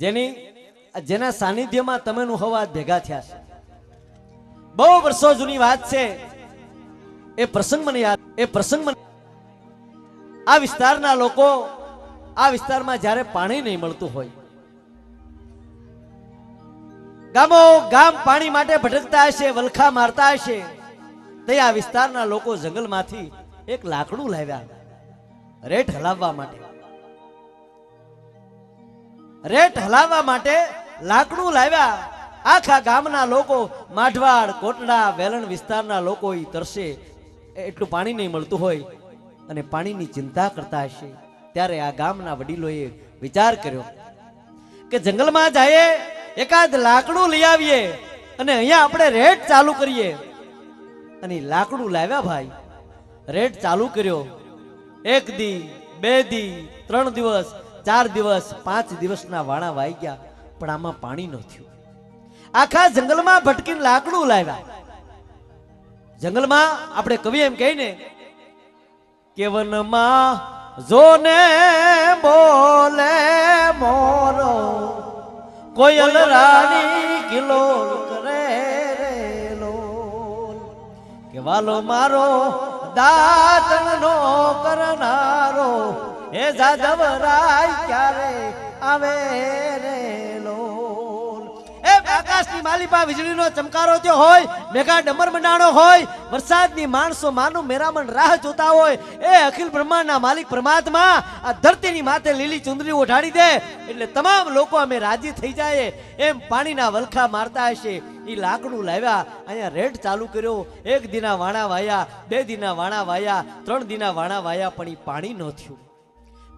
જેની, જેના સાનિધ્યમાં તમેનું હવા ભેગા થયા છે. બહુ વર્ષો જૂની વાત છે. એ પ્રસંગ મને યાદ, એ પ્રસંગ મને આ વિસ્તારના લોકો, આ વિસ્તારમાં જ્યારે પાણી નહીં મળતું હોય. ગામો ગામ પાણી માટે ભટકતા હશે, વલખા મારતા હશે. તે આ વિસ્તારના લોકો જંગલમાંથી એક લાકડું લાવ્યા. રેટ હલાવવા માટે. રેટ હલાવવા માટે લાકડું લાવ્યા. આખા ગામના લોકો માઢવાડ, કોટડા, વેલણ વિસ્તારના લોકો તરસે. એટલું પાણી નહીં મળતું હોય અને પાણીની ચિંતા કરતા હશે. ત્યારે આ ગામના વડીલોએ વિચાર કર્યો કે જંગલમાં જઈએ, એકાદ લાકડું લઈ આવીએ અને અહીંયા આપણે રેટ ચાલુ કરીએ. અને લાકડું લાવ્યા ભાઈ, રેટ ચાલુ કર્યો. એક દી, બે દી, ત્રણ દિવસ ચાર દિવસ પાંચ દિવસના વાણા વાઈ ગયા પણ આમાં પાણી ન થયું. આખા જંગલમાં ભટકીને લાકડું લાવ્યા. જંગલમાં આપણે કવિ એમ કહે ને કે વનમાં જોને બોલે મોરો કોયલ રાણી કિલો કરે રે કે વાલો મારો દાતણનો કરનારો એ જાદવ રાય ક્યારે આવે રે લોલ? એ આકાશની વીજળીનો ચમકારો થયો હોય, મેઘા ડમર હોય, વરસાદની માણસો માનું મેરામણ રાહ જોતા હોય, એ અખિલ બ્રહ્માંડના માલિક પરમાત્મા આ ધરતીની માથે લીલી ચુંદડી ઓઢાડી દે, એટલે તમામ લોકો અમે રાજી થઈ જાય, એમ પાણીના વલખા મારતા હશે. એ લાકડું લાવ્યા, અહીંયા રેડ ચાલુ કર્યો, એક દિના વાણા વાયા, બે દિના વાણા વાયા, ત્રણ દિના વાણા વાયા, પણ એ પાણી ન થયું.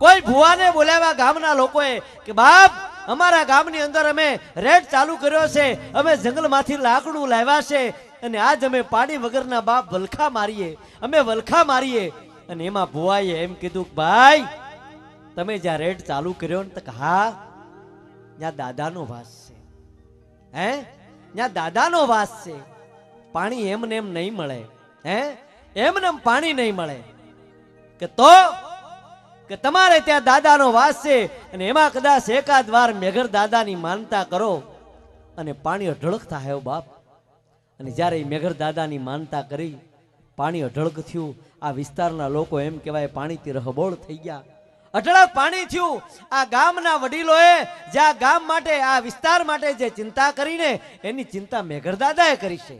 કોઈ ભુવાને બોલાવ્યા ગામના લોકોએ કે, બાપ, અમારા ગામની અંદર અમે રેડ ચાલુ કર્યો છે, અમે જંગલમાંથી લાકડું લાવ્યા છે અને આજ અમે પાણી વગરના બાપ વલખા મારીએ, અમે વલખા મારીએ. અને એમાં ભુવાએ એમ કીધું કે, ભાઈ, તમે જ્યાં રેડ ચાલુ કર્યો ને તો હા, ત્યાં દાદાનો વાસ છે. હે? ત્યાં દાદાનો વાસ છે. પાણી એમને એમ નહીં મળે. હે? એમને એમ પાણી નહીં મળે. કે તો કે તમારે ત્યાં દાદાનો વાસ છે અને એમાં કદાચ એકાદ વાર મેઘર દાદાની માનતા કરો અને પાણી અઢળક થાય બાપ. અને જ્યારે એ મેઘર દાદાની માનતા કરી પાણી અઢળક થયું, આ વિસ્તારના લોકો એમ કહેવાય પાણીથી રહબોળ થઈ ગયા. અઢળક પાણી થયું, આ ગામના વડીલોએ જે આ ગામ માટે, આ વિસ્તાર માટે જે ચિંતા કરીને, એની ચિંતા મેઘર દાદાએ કરી છે.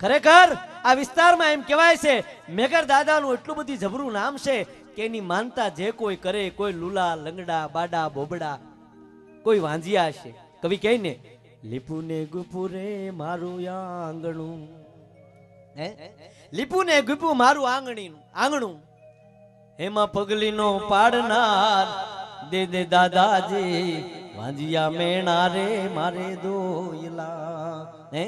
ખરેખર આ વિસ્તારમાં એમ કહેવાય છે, મેઘર દાદાનું એટલું બધું જબરું નામ છે કે એની માનતા જે કોઈ કરે, કોઈ લુલા, લંગડા, બાડા, બોબડા, કોઈ વાંજિયા છે કવિ કહે ને લીપુ ને ગુપુ રે મારું આંગણું. હે? લીપુ ને ગુપુ મારું આંગણી આંગણું. એમાં પગલીનો પાડનાર દે દે દાદાજી, વાંજિયા મેણા રે મારે દોયલા. હે?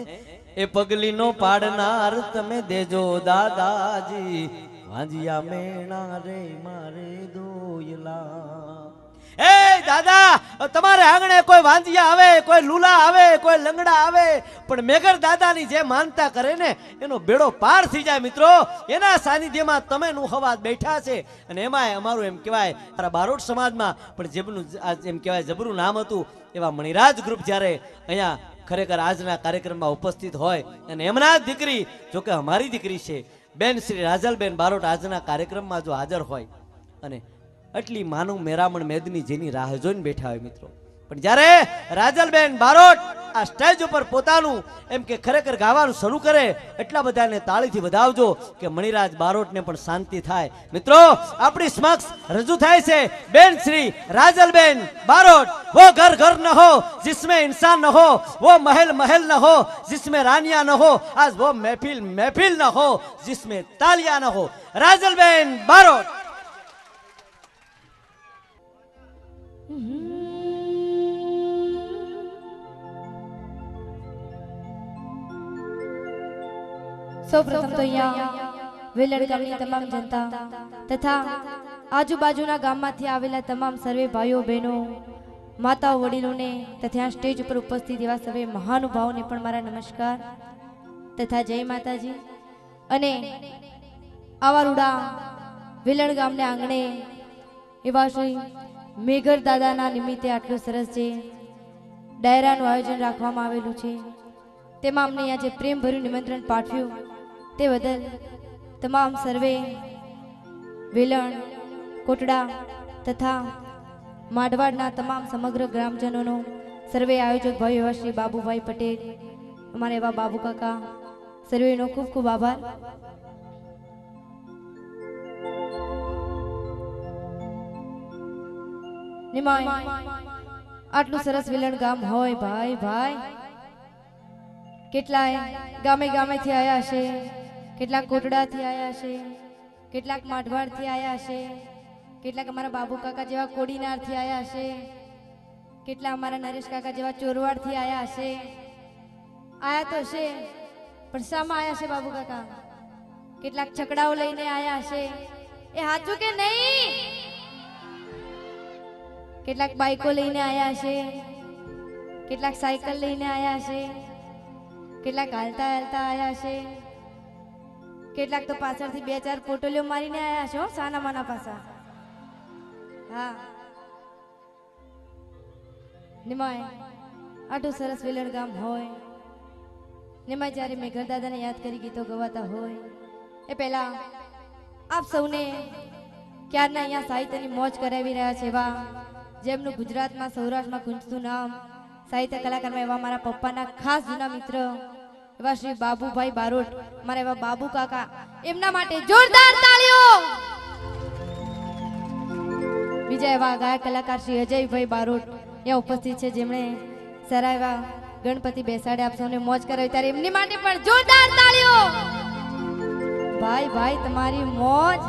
એ પગલીનો પાડનાર તમે દેજો દાદાજી વાંજિયા મેણા રે, મારે દોયલા. એ દાદા, તમારે આંગણે કોઈ વાંજિયા આવે, કોઈ લુલા આવે, કોઈ લંગડા આવે, પણ મેઘર દાદાની જે માનતા કરે ને, એનો બેડો પાર થઈ જાય મિત્રો. એના સાનિધ્યમાં તમે હવા બેઠા છે, અને એમાંય અમારું એમ કહેવાય, મારા બારોટ સમાજમાં, પણ જેમનું એમ કહેવાય જબરું નામ હતું, એવા મણિરાજ ગ્રુપ જ્યારે અહીંયા ખરેખર આજના કાર્યક્રમમાં ઉપસ્થિત હોય, અને એમના જ દીકરી, જોકે અમારી દીકરી છે બેન શ્રી રાજલબેન બારોટ આજના કાર્યક્રમમાં જો હાજર હોય અને આટલી માનવ મેરામણ મેદની જેની રાહ જોઈને બેઠા હોય મિત્રો પણ જ્યારે રાજલબેન બારોટ આ સ્ટેજ ઉપર પોતાનું એમ કે ખરેખર ગાવાનું શરૂ કરે, એટલા બધાને તાળીથી વધાવજો કે મણિરાજ બારોટને પણ શાંતિ થાય. મિત્રો, આપણી સમક્ષ રજૂ થાય છે, બેન શ્રી રાજલબેન બારોટ, વો ઘર ઘર ન હો, જિસમે ઇન્સાન ન હો, વો મહેલ મહેલ ન હો, જિસમે રાનિયા ન હો, આજ વો મહેફિલ મહેફિલ ન હો, જિસમે તાલિયા ન હો. રાજલબેન બારોટ સૌપ્રથમ તો અહીંયા વેલણ ગામની તમામ જનતા તથા આજુબાજુના ગામમાંથી આવેલા તમામ સર્વે ભાઈઓ, બહેનો, માતાઓ, વડીલોને તથા સ્ટેજ ઉપર ઉપસ્થિત એવા સર્વે મહાનુભાવોને પણ મારા નમસ્કાર તથા જય માતાજી. અને આવારૂડા વેલણ ગામને આંગણે એવા શ્રી મેઘર દાદાના નિમિત્તે આટલું સરસ છે ડાયરાનું આયોજન રાખવામાં આવેલું છે. તેમાં અમને અહીંયા જે પ્રેમભર્યું નિમંત્રણ પાઠવ્યું તે બદલ તમામ સર્વે, વેલણ, કોટડા તથા માડવાડના તમામ સમગ્ર ગ્રામજનોનો સર્વે આયોજક ભાઈ એવા શ્રી બાબુભાઈ પટેલ, અમારા એવા બાબુ કાકા, સર્વેનો ખૂબ ખૂબ આભાર. આટલું સરસ વિલણ ગામ હોય ભાઈ ભાઈ. કેટલાય ગામે ગામેથી આવ્યા હશે કેટલાક કોટડાથી આવ્યા હશે કેટલાક માઢવાડથી આવ્યા હશે કેટલાક અમારા બાબુ કાકા જેવા કોડીનારથી આવ્યા હશે કેટલા અમારા નરેશ કાકા જેવા ચોરવાડથી આવ્યા હશે આયા તો હશે પણ શામાં આવ્યા છે બાબુ કાકા? કેટલાક છકડાઓ લઈને આવ્યા હશે એ સાચું કે નહીં? કેટલાક બાઈકો લઈને આવ્યા હશે કેટલાક સાયકલ લઈને આવ્યા હશે કેટલાક હાલતા હાલતા આવ્યા છે. કેટલાક તો પાછળથી બે ચાર પોટોલીઓ મારીને આવ્યા છો સાના માના પાછા. હા. નિમાય, આટલું સરસ વેલણ ગામ હોય. નિમાય, જ્યારે મેઘર દાદાને યાદ કરી ગીતો ગવાતા હોય, એ પહેલા આપ સૌને ક્યારના અહીંયા સાહિત્યની મોજ કરાવી રહ્યા છે એવા, જેમનું ગુજરાતમાં, સૌરાષ્ટ્રમાં ગુંજતું નામ સાહિત્ય કલાકારમાં એવા મારા પપ્પાના ખાસ જૂના મિત્ર એવા શ્રી બાબુભાઈ બારોટ, મારા એવા બાબુ કાકા, એમના માટે જોરદાર તાળીઓ. બીજા એવા ગાયક કલાકાર શ્રી અજયભાઈ બારોટ અહીંયા ઉપસ્થિત છે, જેમણે સારા એવા ગણપતિ બેસાડે આપ સૌને મોજ કરાવી, ત્યારે એમની માટે પણ જોરદાર તાળીઓ. ભાઈ ભાઈ, તમારી મોજ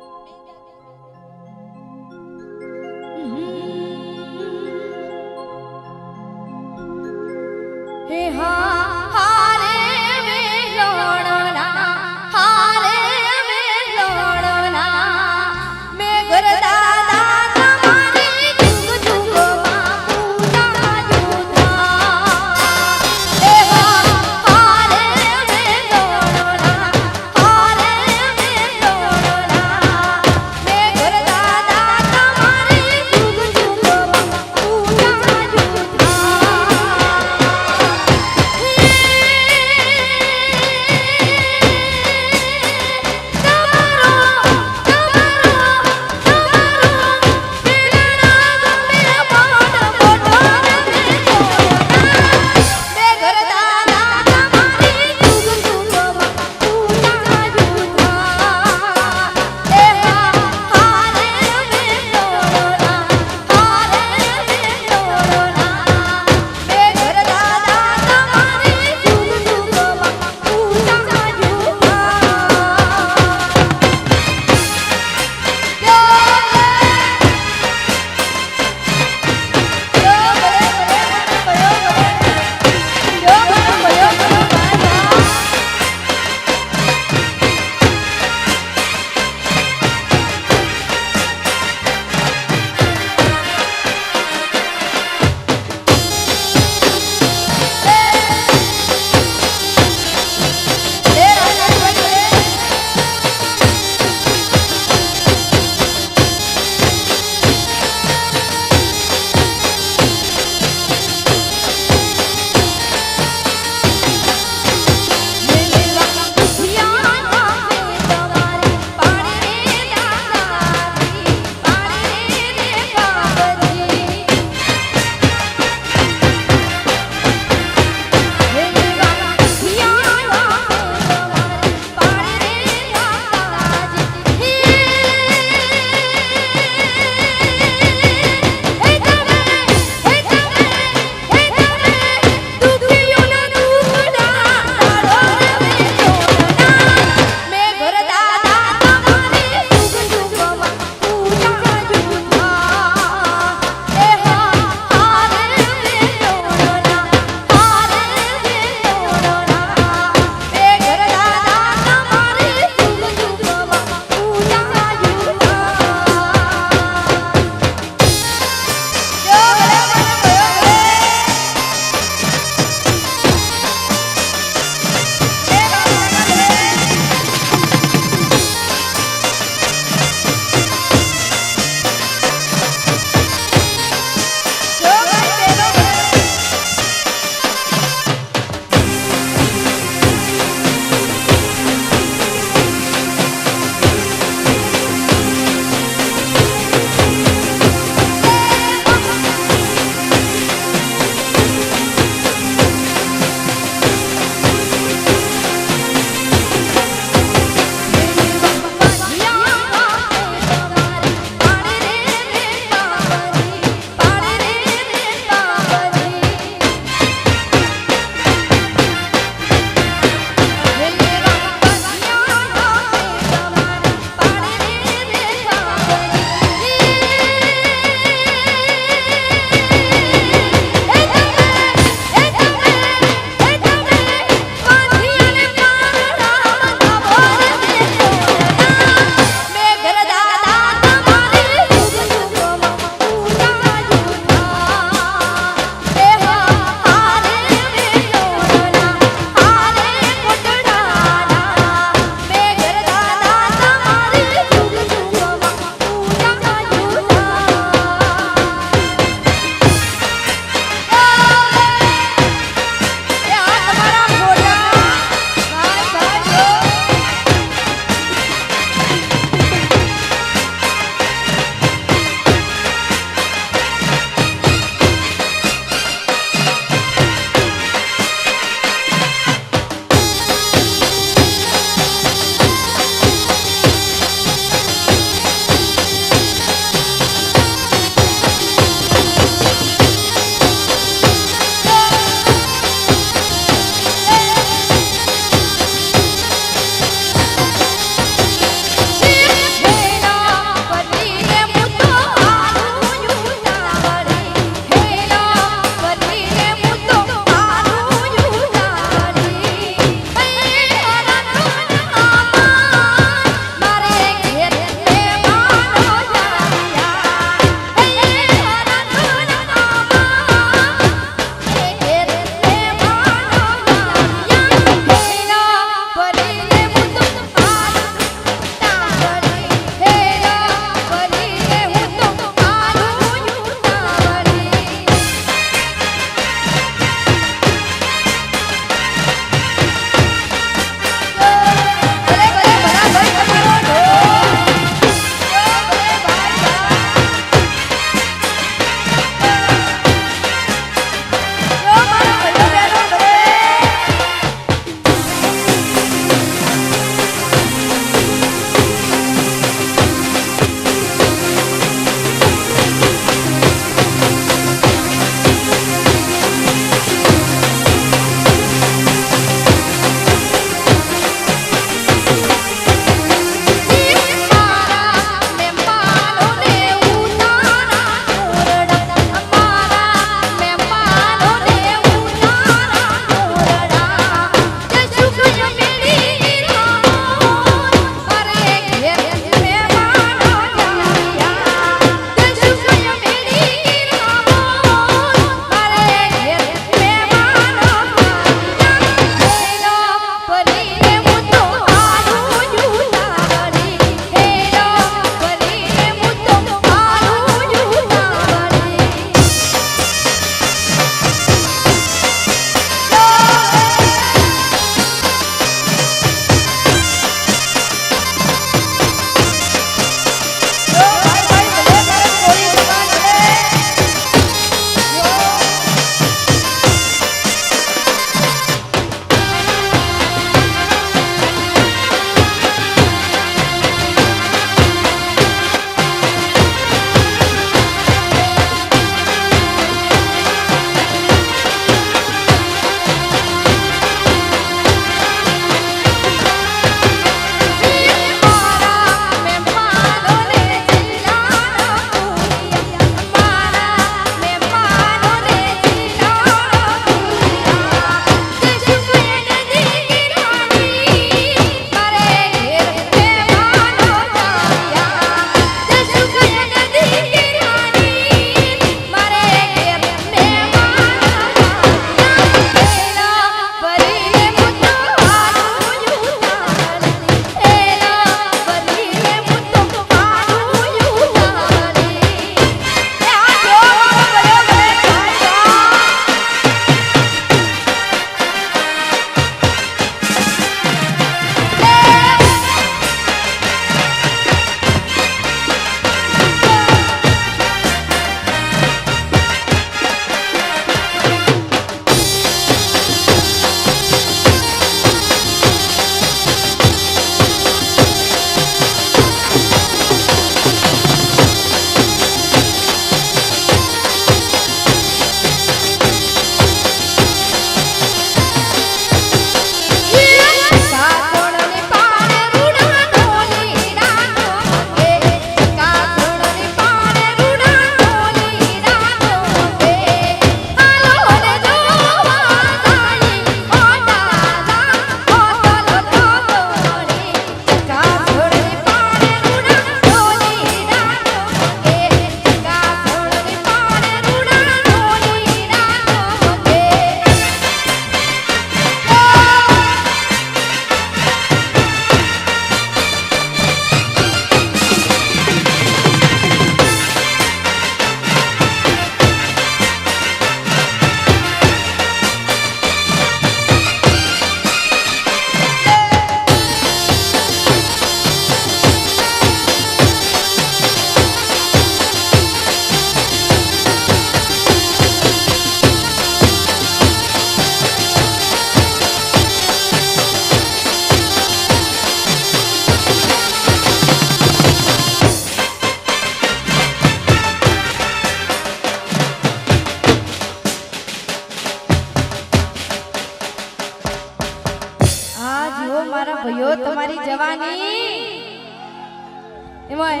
એમાં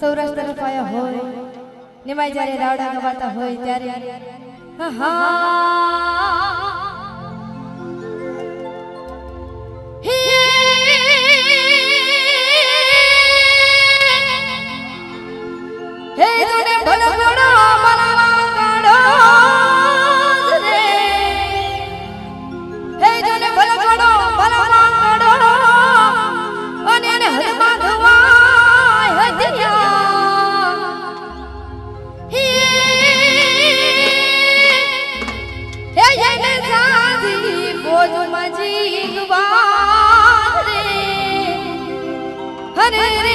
સૌરાષ્ટ્ર તરફ આયા હોય એમાં જ્યારે રાવડા ગવાતા હોય ત્યારે હા તને બળગડો બળવાંગડો રે બોજમાં જીગવા રે હરે રે